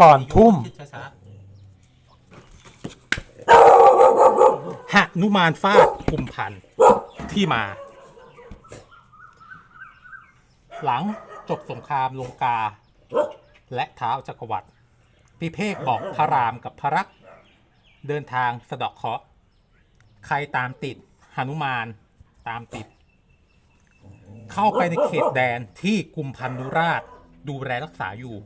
ก่อนทุ่มคิดช้านุมานฟาดกุมพันที่มา หลังจบสงครามลงกา และเท้าจักรวรรดิพิเภกบอกพระรามกับพระรักษ์เดินทางสะเดาะเคราะห์ใครตามติดหนุมานตามติด เข้าไปในเขตแดนที่กุมพันธุราชดูแลรักษาอยู่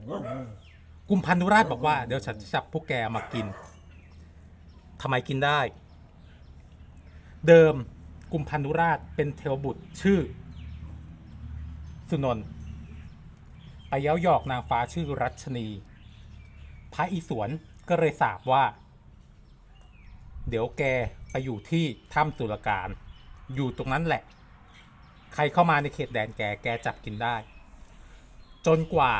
กุมพันธุราชบอกว่าเดี๋ยวฉันจะจับพวกแกมากินทำไมกินได้ เดิมกุมพันธุราชเป็นเทวบุตรชื่อ สุนนท์ไปเย้าหยอกนางฟ้าชื่อรัชนี พระอิศวรก็เลยสาบว่า เดี๋ยวแกไปอยู่ที่ถ้ำสุรการ อยู่ตรงนั้นแหละ ใครเข้ามาในเขตแดนแกแกจับกินได้ จนกว่า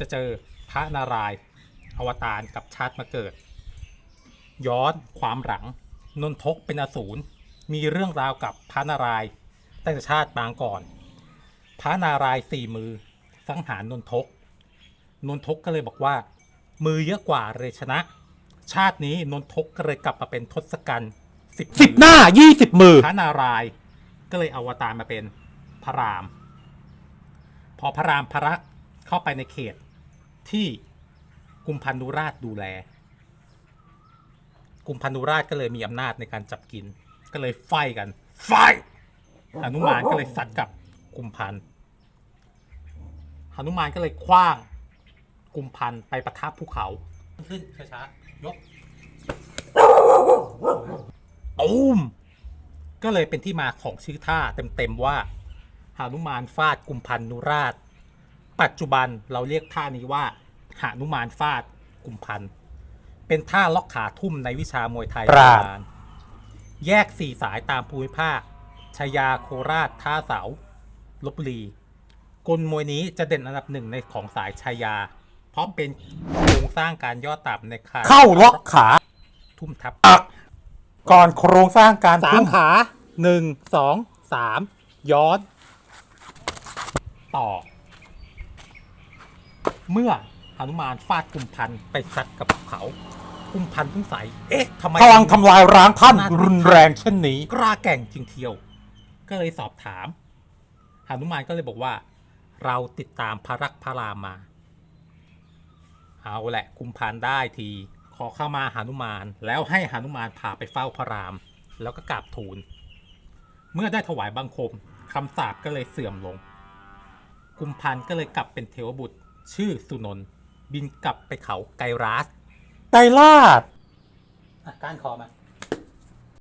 จะเจอ พระนารายณ์อวตารกับชาติมาเกิด ย้อนความหลังนนทกเป็นอสูรมีเรื่องราวกับพระนารายณ์ตั้งแต่ชาติปางก่อน พระนารายณ์สี่มือสังหารนนทก นนทกก็เลยบอกว่า มือเยอะกว่าเลยชนะ ชาตินี้นนทกก็เลยกลับมาเป็นทศกัณฐ์สิบสิบหน้ายี่สิบมือพระนารายณ์ก็เลยอวตารมาเป็นพระราม พอพระรามพระรักษ์เข้าไปในเขต ที่กุมพันธุราชดูแล กุมพันธุราชก็เลยมีอำนาจในการจับกิน ก็เลยไฟกัน ไฟหนุมานก็เลยสัตว์กับกุมพันธ์หนุมานก็เลยคว้างกุมพันธ์ไปประทับภูเขา ขึ้นช้าๆยกตูมก็เลยเป็นที่มาของชื่อท่าเต็มๆว่าหานุมานฟาดกุมพันนุราช ปัจจุบันเราเรียกท่านี้ว่าหานุมานฟาดกุมพัน เป็นท่าล็อกขาทุ่มในวิชามวยไทยปราบโบณแยกสี่สายตามภูมิภาคชายาโคราช ท่าเสาลบบุรีกลมวยนี้จะเด่นอันดับหนึ่งในของสายชายา เพราะเป็นโครงสร้างการย่อต่ำในคายเข้าล็อกขา ทุ่มทับก่อนโครงสร้างการสาทุ่มมขาหนึ่งสองสามย้อน ต่อ เมื่อหนุมานฟาดกุมพันธ์ไปซัดกับเขา กุมพันธ์สงสัยเอ๊ะทำไมพลังทำลายร้างท่านรุนแรงเช่นนี้ กล้าแก่งจริงเทียว ก็เลยสอบถามหนุมานก็เลยบอกว่า เราติดตามพระรักพระรามมาเอาแหละกุมพันธ์ได้ทีขอเข้ามาหานุมาน แล้วให้หานุมานพาไปเฝ้าพระราม แล้วก็กราบทูล เมื่อได้ถวายบังคมคำสาปก็เลยเสื่อมลง กุมพันธ์ก็เลยกลับเป็นเทวบุตร ชื่อสุนนท์บินกลับไปเขาไกรัสไตรลาดก้านคอมา